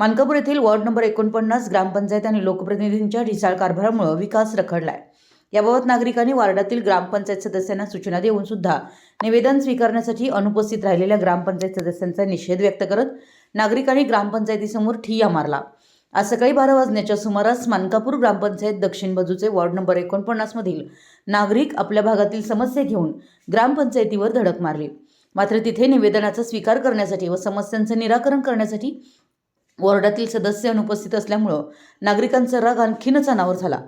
मानकापूर येथील ward number एकोणपन्नास ग्रामपंचायत आणि लोकप्रतिनिधींच्या ढिसाळ कारभारामुळे विकास रखडला आहे याबाबत नागरिकांनी वार्डातील ग्रामपंचायत सदस्यांना सूचना देऊन सुद्धा निवेदन स्वीकारण्यासाठी अनुपस्थित राहिलेल्या ग्रामपंचायत सदस्यांचा निषेध व्यक्त करत नागरिकांनी ग्रामपंचायतीसमोर ठिय्या मारला. आज सकाळी बारा वाजण्याच्या सुमारास मानकापूर ग्रामपंचायत दक्षिण बाजूचे वॉर्ड नंबर एकोणपन्नासमधील नागरिक आपल्या भागातील समस्या घेऊन ग्रामपंचायतीवर धडक मारली. मात्र तिथे निवेदनाचा स्वीकार करण्यासाठी व समस्यांचं निराकरण करण्यासाठी वॉर्डातील सदस्य अनुपस्थित असल्यामुळं नागरिकांचा राग आणखीनच अनावर झाला.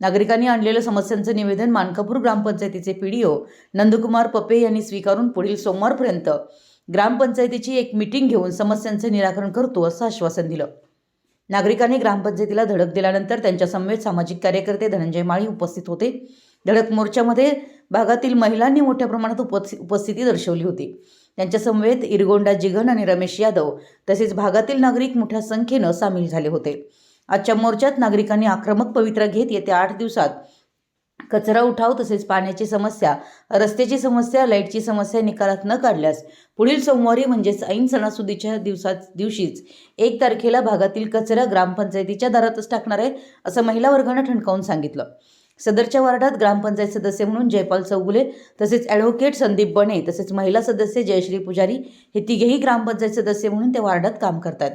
नागरिकांनी आणलेलं समस्यांचं निवेदन मानकापूर ग्रामपंचायतीचे पीडीओ नंदकुमार पपे यांनी स्वीकारून पुढील सोमवारपर्यंत ग्रामपंचायतीची एक मिटिंग घेऊन समस्यांचं निराकरण करतो असं आश्वासन दिलं. नागरिकांनी ग्रामपंचायतीला धडक दिल्यानंतर त्यांच्या समवेत सामाजिक कार्यकर्ते धनंजय माळी उपस्थित होते. धडक मोर्चामध्ये भागातील महिलांनी मोठ्या प्रमाणात उपस्थिती दर्शवली होती. त्यांच्यासमवेत इरगोंडा जिगन आणि रमेश यादव तसेच भागातील नागरिक मोठ्या संख्येनं सामील झाले होते. आजच्या मोर्चात नागरिकांनी आक्रमक पवित्रा घेत येत्या आठ दिवसात कचरा उठाव तसेच पाण्याची समस्या रस्त्याची समस्या लाईटची समस्या निकालात न काढल्यास पुढील सोमवारी म्हणजेच ऐन सणासुदीच्या दिवसात दिवशीच एक तारखेला भागातील कचरा ग्रामपंचायतीच्या दारातच टाकणार आहे असं महिला वर्गानं ठणकावून सांगितलं. सदरच्या वार्डात ग्रामपंचायत सदस्य म्हणून जयपाल चौगुले तसेच ॲडव्होकेट संदीप बने तसेच महिला सदस्य जयश्री पुजारी हे तिघेही ग्रामपंचायत सदस्य म्हणून त्या वार्डात काम करतात.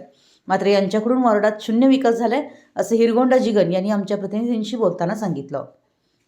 मात्र यांच्याकडून वार्डात शून्य विकास झालाय असं हिरगोंडा जिगन यांनी आमच्या प्रतिनिधींशी बोलताना सांगितलं.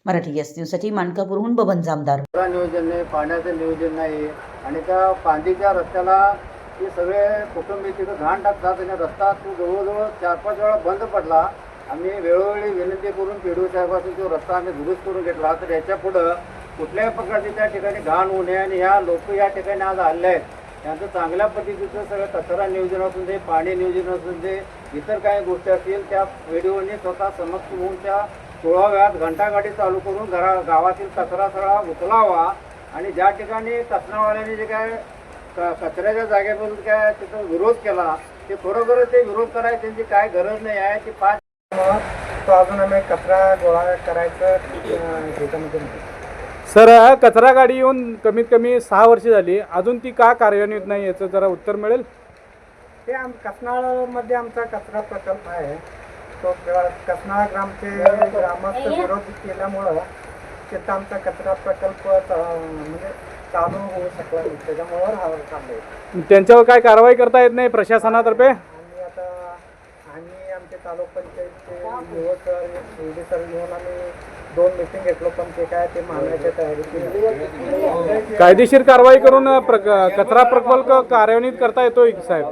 मराठी एस न्यूजसाठी मानकापूरहून बबन जामदार. नियोजन नाही पाण्याचं नियोजन नाही आणि त्या पांदीच्या रस्त्याला ते सगळे कुटुंबी तिथं घाण टाकतात आणि रस्ता तो जवळजवळ चार पाच वेळा बंद पडला. आम्ही वेळोवेळी विनंती करून पी डी साहेबांचा जो रस्ता आम्ही दुरुस्त करून घेतला तर याच्या पुढं कुठल्याही प्रकारची त्या ठिकाणी घाण होऊ नये आणि ह्या लोक या ठिकाणी आज आले आहेत. त्यांचं चांगल्या पद्धतीचं सगळं कचरा नियोजन असून दे पाणी नियोजन असून दे इतर काही गोष्टी असतील त्या व्हिडिओनी स्वतः समक्ष होऊन त्या सोळाव्यात घंटागाडी चालू करून घरा गावातील कचरा सगळा उचलावा आणि ज्या ठिकाणी कचरावाल्यांनी जे काय क- कचऱ्याच्या जागेवरून काय तिथं विरोध केला ते खरोखर ते विरोध करायची त्यांची काय गरज नाही आहे ती पाच तो अजून आम्ही कचरा गोळा करायचं ह्याच्यामध्ये सर कचरा गाडी येऊन कमीत कमी सहा वर्ष झाली. अजून ती का कार्यान्वित नाही याचं जरा उत्तर मिळेल? ते आम कसनाळमध्ये आमचा कचरा प्रकल्प आहे. तो कसनाळ ग्रामचे ग्रामस्थ विरोध केल्यामुळं तिथं आमचा कचरा प्रकल्प म्हणजे चालू होऊ शकला नाही. त्याच्यामुळं हा थांबले त्यांच्यावर काय कारवाई करता येत नाही प्रशासनातर्फे? आम्ही आमचे तालुका पंचायतचे युवक सर शिर्डी सर घेऊन आम्ही दोन मिटिंग घेतलो. पण ते काय ते मानण्याच्या तयारीत कायदेशीर कारवाई करून प्रक कचरा प्रकल्प कार्यान्वित करता येतोय की साहेब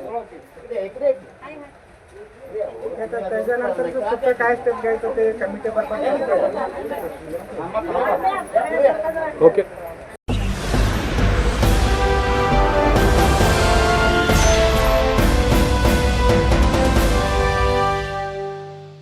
त्याच्यानंतर पुढचं काय स्टेप घ्यायचं ते कमिटी ओके.